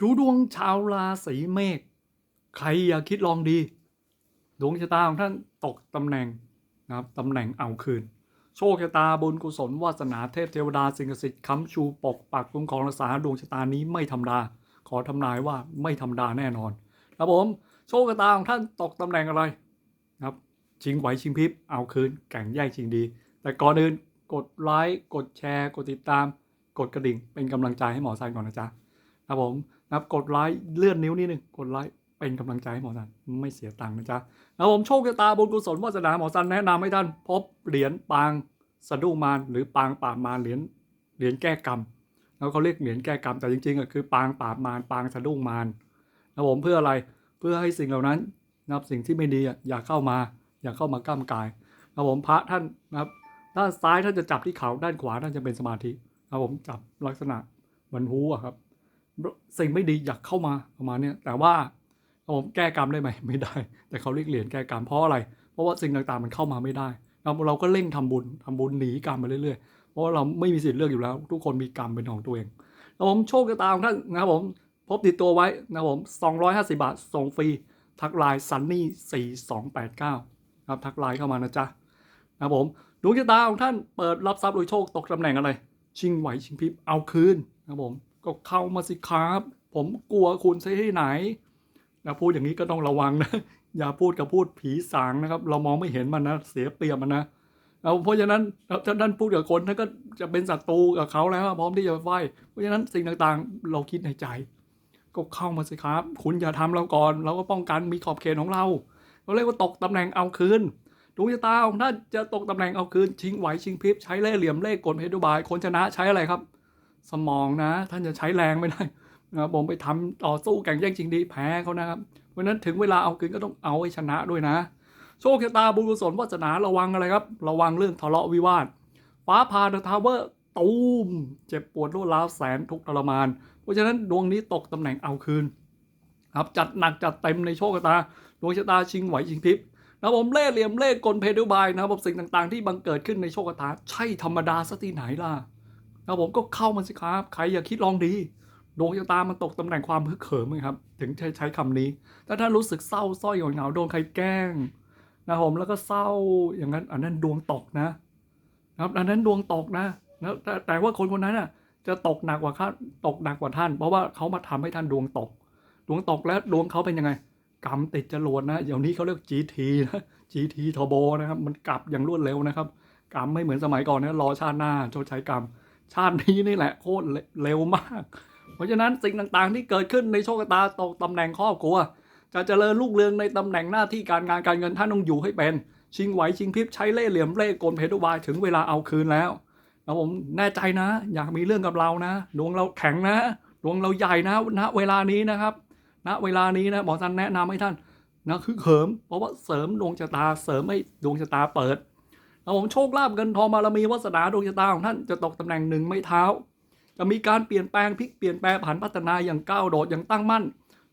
ดูดวงชาวราศีเมษใครอย่าคิดลองดี ดวงชะตาของท่านตกตำแหน่งนะครับตำแหน่งเอาคืน โชคชะตาบุญกุศลวาสนาเทพเทวดาสิ่งศักดิ์สิทธิ์ค้ำชูปกปักคุ้มครองรักษาดวงชะตานี้ไม่ธรรมดา ขอทำนายว่าไม่ธรรมดาแน่นอนครับผมโชคชะตาของท่านตกตำแหน่งอะไรนะครับชิงไหวชิงพริบเอาคืนแข่งแย่งชิงดี แต่ก่อนอื่นกดไลค์กดแชร์ กดติดตาม กดกระดิ่งเป็นกำลังใจให้หมอซันก่อนนะจ๊ะครับผม นะครับกดไลค์เลื่อนนิ้วนิดนึงกดไลค์เป็นกำลังใจให้หมอซันไม่เสียตังค์นะจ๊ะครับผมโชคชะตาบุญกุศลวาสนาหมอซันแนะนำให้ท่านพบเหรียญปางสะดุ้งมารหรือปางปราบมารเหรียญเหรียญแก้กรรมแล้วเขาเรียกเหรียญแก้กรรมแต่จริงๆอะคือปางปราบมารปางสะดุ้งมารนะผมเพื่ออะไรเพื่อให้สิ่งเหล่านั้นนะครับสิ่งที่ไม่ดีอะอย่าเข้ามา อย่าเข้ามาก้ามกายนะผมพระท่านนะครับด้านซ้ายท่านจะจับที่เขาด้านขวาท่านจะเป็นสมาธินะผมจับลักษณะเหมือนหูอะครับ สิ่งไม่ดีอยากเข้ามาประมาณนี้แต่ว่าผมแก้กรรมได้ไหมไม่ได้ แต่เขาเรียกเหรียญแก้กรรมเพราะอะไร เพราะว่าสิ่งต่างๆมันเข้ามาไม่ได้เราเราก็เร่งทำบุญทำบุญหนีกรรมไปเรื่อยๆ เพราะว่าเราไม่มีสิทธิ์เลือกอยู่แล้ว ทุกคนมีกรรมเป็นของตัวเองนะครับผมโชคชะตาของท่านนะครับผมพบติดตัวไว้นะครับผม 250 บาทส่งฟรีทักไลน์ซันนี่ 4289ครับทักไลน์เข้ามานะจ๊ะนะครับผมดวงชะตาของท่านเปิดรับทรัพย์โดยโชคตกตำแหน่งอะไร ชิงไหวชิงพริบเอาคืนนะครับผม ก็เข้ามาสิครับ ผมกลัวคุณซะที่ไหนนะพูดอย่างนี้ก็ต้องระวังนะ อย่าพูดกับพูดผีสางนะครับ เรามองไม่เห็นมันนะ เสียเปรียบมันนะเอาเพราะฉะนั้นถ้าท่านพูดกับคนท่านก็จะเป็นศัตรูกับเขาแล้วพร้อมที่จะไฟเพราะฉะนั้นสิ่งต่างๆ เราคิดในใจ ก็เข้ามาสิครับ คุณอย่าทำเราก่อน เราก็ป้องกันมีขอบเขตของเรา เราเรียกว่าตกตำแหน่งเอาคืนดวงชะตาของท่านจะตกตำแหน่งเอาคืนชิงไหวชิงพริบใช้เล่ห์เหลี่ยมเล่กลเพชรบายคนชนะใช้อะไรครับ สมองนะ ท่านจะใช้แรงไม่ได้นะครับผมไปทำต่อสู้แข่งแย่งชิงดีแพ้เขานะครับเพราะนั้นถึงเวลาเอาคืนก็ต้องเอาให้ชนะด้วยนะ โชคชะตาบุญกุศลวาสนาระวังอะไรครับ ระวังเรื่องทะเลาะวิวาทฟ้าผ่าเดอะทาวเวอร์ตูมเจ็บปวดรวดร้าวแสนทุกข์ทรมาน เพราะฉะนั้นดวงนี้ตกตำแหน่งเอาคืนครับจัดหนักจัดเต็มในโชคชะตาดวงชะตาชิงไหวชิงพริบนะบผมเล่เหลี่ยมเล่กลเพดุบายนะครับผมสิ่งต่างๆ ที่บังเกิดขึ้นในโชคชะตาใช่ธรรมดาซะที่ไหนล่ะ นะผมก็เข้ามาสิครับ ใครอย่าคิดลองดีดวงชะตามันตกตำแหน่งความฮึกเหิมครับ ถึงใช้ใช้คำนี้ถ้าท่านรู้สึกเศร้าสร้อยเหงาโดนใครแกล้งนะผมแล้วก็เศร้าอย่างนั้น อันนั้นดวงตกนะนะครับอันนั้นดวงตกนะแล้วแต่แต่ว่าคนคนนั้นน่ะ จะตกหนักกว่าท่านตกหนักกว่าท่าน เพราะว่าเขามาทำให้ท่านดวงตก ดวงตกแล้วดวงเขาเป็นยังไงกรรมติดจรวดนะเดี๋ยวนี้เขาเรียก GT นะ GT Turbo นะครับ มันกลับอย่างรวดเร็วนะครับกรรมไม่เหมือนสมัยก่อนนะรอชาติหน้าชดใช้กรรม ชาตินี้นี่แหละโคตรเร็วมาก เพราะฉะนั้นสิ่งต่างๆ ที่เกิดขึ้นในโชคชะตาตกตำแหน่งครอบครัว จะเจริญรุ่งเรืองในตำแหน่งหน้าที่การงานการเงินท่านต้องอยู่ให้เป็น ชิงไหวชิงพริบใช้เล่ห์เหลี่ยมเล่ห์กลเพทุบายถึงเวลาเอาคืนแล้วนะผมแน่ใจนะ อยากมีเรื่องกับเรานะ ดวงเราแข็งนะ ดวงเราใหญ่นะณเวลานี้นะครับณเวลานี้นะหมอท่านแนะนำให้ท่านนะคือเขิมเพราะว่าเสริมดวงชะตาเสริมให้ดวงชะตาเปิด ผมโชคลาภเงินทองบารมีวาสนาดวงชะตาของท่านจะตกตำแหน่งหนึ่งไม่เท้า จะมีการเปลี่ยนแปลงพลิกเปลี่ยนแปลงผันพัฒนาอย่างก้าวโดดอย่างตั้งมั่น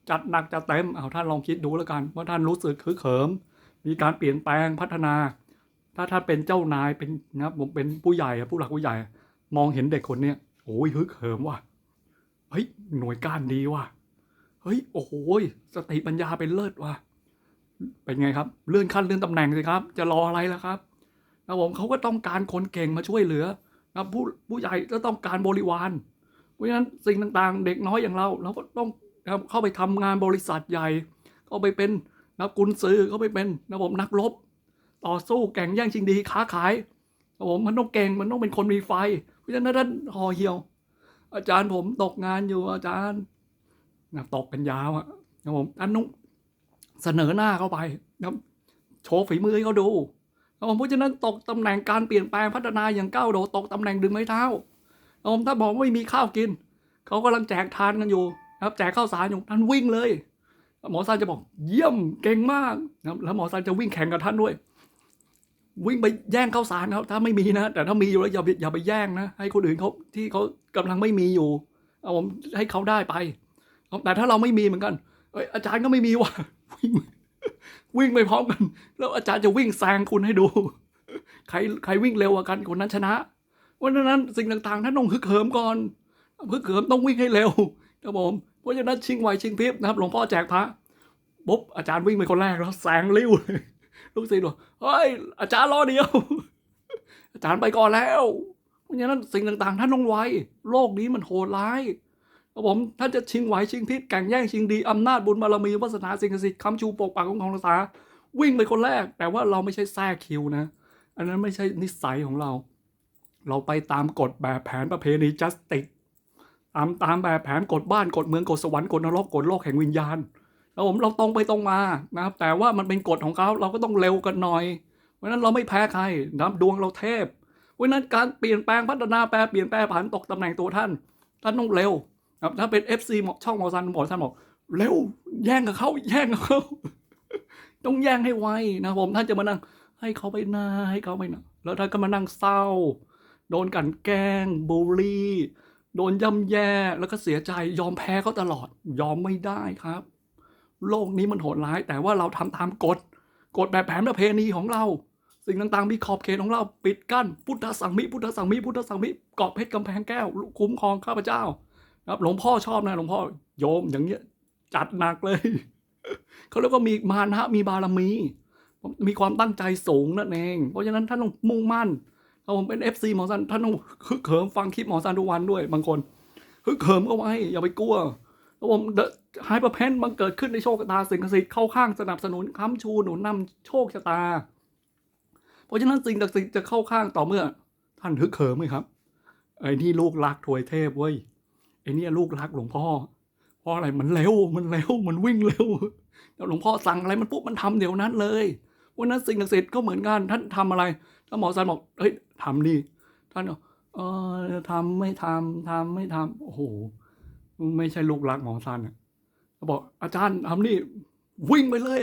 จัดหนักจัดเต็มเอาท่านลองคิดดูแล้วกันว่าท่านรู้สึกคือเขิม มีการเปลี่ยนแปลงพัฒนา ถ้าท่านเป็นเจ้านายเป็นนะครับผมเป็นผู้ใหญ่ผู้หลักผู้ใหญ่ มองเห็นเด็กคนเนี้ยโอ้ยฮึกเหิมว่ะเฮ้ยหน่วยกานดีว่ะเฮ้ยโอ้โหสติปัญญาเป็นเลิศว่ะเป็นไงครับ เลื่อนขั้นเลื่อนตำแหน่งสิครับ จะรออะไรล่ะครับ นะผมเขาก็ต้องการคนเก่งมาช่วยเหลือนะครับผู้ผู้ใหญ่ก็ต้องการบริวาร เพราะฉะนั้นสิ่งต่างๆ เด็กน้อยอย่างเรา เราก็ต้องนะครับเข้าไปทำงานบริษัทใหญ่เข้าไปเป็นนักกุนซือเข้าไปเป็นนะผมนักรบ ต่อสู้แข่งแย่งชิงดีค้าขายนะผมมันต้องเก่งมันต้องเป็นคนมีไฟ เพราะฉะนั้นท่านห่อเหี่ยว อาจารย์ผมตกงานอยู่อาจารย์นะตกเป็นยาวอะนะผมท่านนุเสนอหน้าเข้าไปนะโชว์ฝีมือให้เขาดู เพราะฉะนั้นตกตำแหน่งการเปลี่ยนแปลงพัฒนาอย่างก้าวโดดตกตำแหน่งดึงไม้เท้านะผมถ้าบอกว่าไม่มีข้าวกิน เขากำลังแจกทานกันอยู่นะครับแจกข้าวสารอยู่ท่านวิ่งเลย หมอซันจะบอกเยี่ยมเก่งมากนะครับแล้วหมอซันจะวิ่งแข่งกับท่านด้วย วิ่งไปแย่งข้าวสารครับถ้าไม่มีนะ แต่ถ้ามีอยู่แล้วอย่าไปอย่าไปแย่งนะ ให้คนอื่นเขาที่เขากำลังไม่มีอยู่เอาผมให้เขาได้ไปแต่ถ้าเราไม่มีเหมือนกันเอ้ยอาจารย์ก็ไม่มีว่ะวิ่ง วิ่งไปพร้อมกัน แล้วอาจารย์จะวิ่งแซงคุณให้ดู ใครใครวิ่งเร็วกว่ากันคนนั้นชนะเพราะฉะนั้นสิ่งต่างๆท่านต้องฮึกเหิมก่อนฮึกเหิมต้องวิ่งให้เร็วครับผมเพราะฉะนั้นชิงไหวชิงพริบนะครับหลวงพ่อแจกพระปุ๊บอาจารย์วิ่งไปคนแรกแล้วแซงลิ้วเลยลูกศิษย์บอกเฮ้ยอาจารย์รอเดียว อาจารย์ไปก่อนแล้ว เพราะฉะนั้นสิ่งต่างๆท่านต้องไวโลกนี้มันโหดร้าย ครับผมท่านจะชิงไหวชิงพริบแข่งแย่งชิงดีอำนาจบุญบารมีวาสนาสิ่งศักดิ์สิทธิ์คำชูปกปักของของรักษาวิ่งไปคนแรก แต่ว่าเราไม่ใช่แทรกคิวนะ อันนั้นไม่ใช่นิสัยของเรา เราไปตามกฎแบบแผนประเพณีจัสติกตามตามแบบแผนกฎบ้านกฎเมืองกฎสวรรค์กฎนรกกฎโลกแห่งวิญญาณแล้วผมเราตรงไปตรงมานะครับ แต่ว่ามันเป็นกฎของเขาเราก็ต้องเร็วกันหน่อย เพราะฉะนั้นเราไม่แพ้ใครนะครับดวงเราเทพเพราะฉะนั้นการเปลี่ยนแปลงพัฒนาแปลเปลี่ยนแปลผันตกตำแหน่งตัวท่าน ท่านต้องเร็ว ครับถ้าเป็น FC หมอช่องหมอซันบอกท่านบอกเร็วแย่งกับเขาแย่งกับเขาต้องแย่งให้ไวนะผมท่านจะมานั่ง ให้เขาไปหน้าให้เขาไปหน้าแล้วท่านก็มานั่งเศร้า โดนกันแกล้งบูลลี่ โดนย่ำแย่แล้วก็เสียใจยอมแพ้เขาตลอด ยอมไม่ได้ครับ โลกนี้มันโหดร้าย แต่ว่าเราทำตามกฎกฎแบบแผนประเพณีของเรา สิ่งต่างๆ มีขอบเขตของเรา ปิดกั้น พุทธสังมิพุทธสังมิพุทธสังมิเกาะเพชรกำแพงแก้ว คุ้มครองข้าพเจ้า ครับหลวงพ่อชอบนะหลวงพ่อโยมอย่างเงี้ยจัดหนักเลยเขาเรียกว่ามีมานะมีบารมี มีความตั้งใจสูงนั่นเอง เพราะฉะนั้นท่านต้องมุ่งมั่นถ้าผมเป็น FC หมอซันท่านต้องฮึกเหิมฟังคลิปหมอซันทุกวันด้วย บางคนฮึกเหิมเอาไว้อย่าไปกลัวแล้วผมไฮเปอระเพนมันเกิดขึ้นในโชคชะตาสิ่งศักดิ์สิทธิ์เข้าข้างสนับสนุนค้ำชูหนุนนำโชคชะตา เพราะฉะนั้นสิ่งศักดิ์สิทธิ์จะเข้าข้างต่อเมื่อ ท่านฮึกเหิมไหมครับไอ้นี่ลูกรักถวยเทพเว้ย ไอ้เนี่ยลูกรักหลวงพ่อ เพราะอะไรมันเร็วมันเร็วมันวิ่งเร็วแล้วหลวงพ่อสั่งอะไรมันปุ๊บมันทำเดี๋ยวนั้นเลยวันนั้นสิ่งศักดิ์สิทธิ์ก็เหมือนกันท่านทำอะไรถ้าหมอซันบอกเฮ้ยทำดิท่านเออทำไม่ทำทำไม่ทำโอ้โหไม่ใช่ลูกรักหมอซันอะเขาบอกอาจารย์ทำนี่วิ่งไปเลย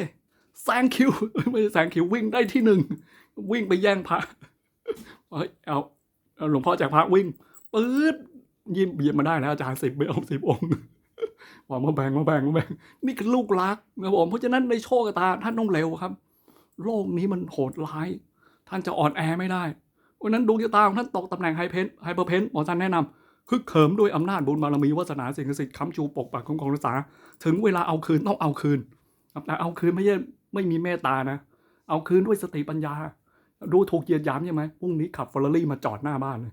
แซงคิวไม่ใช่แซงคิววิ่งได้ที่หนึ่งวิ่งไปแย่งพระเฮ้ยเอาเอาหลวงพ่อจากพระวิ่งปื๊ด ยิ้มเบียบมาได้แล้วอาจารย์สิบไปเอาสิบองค์บอกมาแบ่งมาแบ่งมาแบ่งนี่คือลูกรักนะผมเพราะฉะนั้นในโชคชะตาท่านต้องเร็วครับ โลกนี้มันโหดร้าย ท่านจะอ่อนแอไม่ได้เพราะนั้นดวงชะตาของท่านตกตำแหน่งไฮเพนไฮเปอร์เพนหมอจันแนะนำฮึกเหิมด้วยอำนาจบุญบารมีวาสนาสิ่งศักดิ์สิทธิ์ค้ำชูปกปักคุ้มครองรักษาถึงเวลาเอาคืนต้องเอาคืนแต่เอาคืนไม่ใช่ไม่มีเมตตานะ เอาคืนด้วยสติปัญญา ดูถูกเหยียดหยามใช่ไหมพรุ่งนี้ขับฟอร์รารี่มาจอดหน้าบ้านเลย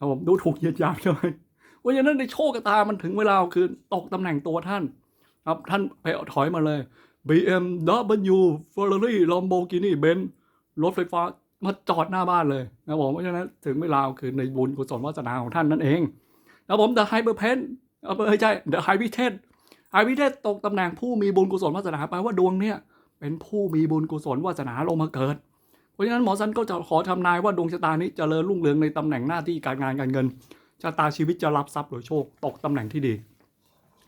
ครับผมดูถูกเหยียดหยามใช่ไหมเพราะฉะนั้นในโชคชะตามันถึงเวลาคืนตกตำแหน่งตัวท่าน ครับท่านไปถอยมาเลย BMW Ferrari Lamborghini Benz รถไฟฟ้ามาจอดหน้าบ้านเลยนะผมเพราะฉะนั้นถึงเวลาคืนในบุญกุศลวาสนาของท่านนั่นเองนะผม The High p e n ไม่ใช่ The High v i t e d High v i t e d ตกตำแหน่งผู้มีบุญกุศลวาสนาแปลว่าดวงเนี่ย เป็นผู้มีบุญกุศลวาสนาลงมาเกิด ราะฉะนั้นหมอสันก็จะขอทำนายว่าดวงชะตานี้จเจริญรุ่งเรืองในตำแหน่งหน้าที่การงานการเงินชะตาชีวิตจะรับทรัพย์หรือโชคตกตำแหน่งที่ดี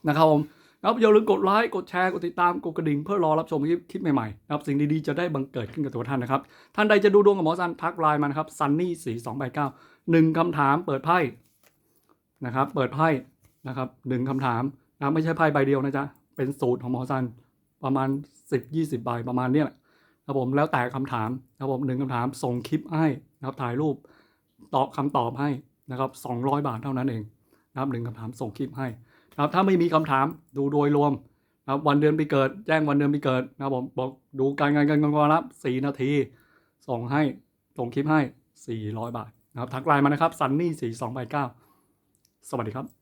นะครับผมนะครับอย่าลืมกดไลค์กดแชร์กดติดตามกดกระดิ่งเพื่อรอรับชมคลิปคลิปใหม่ๆนะครับสิ่งดีๆจะได้บังเกิดขึ้นกับตัวท่านนะครับท่านใดจะดูดวงกับหมอซันทักไลน์มานะครับซันนี่สี่สองแปดเก้าหนึ่งคำถามเปิดไพ่นะครับ เปิดไพ่นะครับหนึ่งคำถามนะไม่ใช่ไพ่ใบเดียวนะจ๊ะเป็นสูตรของหมอซันประมาณสิบยี่สิบใบประมาณเนี้ยแหละ ครับผมแล้วแต่คำถามครับผมหนึ่งคำถามส่งคลิปให้นะครับถ่ายรูปตอบคำตอบให้นะครับ200 บาทเท่านั้นเองนะครับหนึ่งคำถามส่งคลิปให้นะครับถ้าไม่มีคำถามดูโดยรวมนะครับวันเดือนปีเกิด แจ้งวันเดือนปีเกิดนะครับผมบอกดูการงานการเงินวารับ4นาทีส่งให้ส่งคลิปให้ 400 บาทนะครับทักไลน์มานะครับซันนี่4289สวัสดีครับ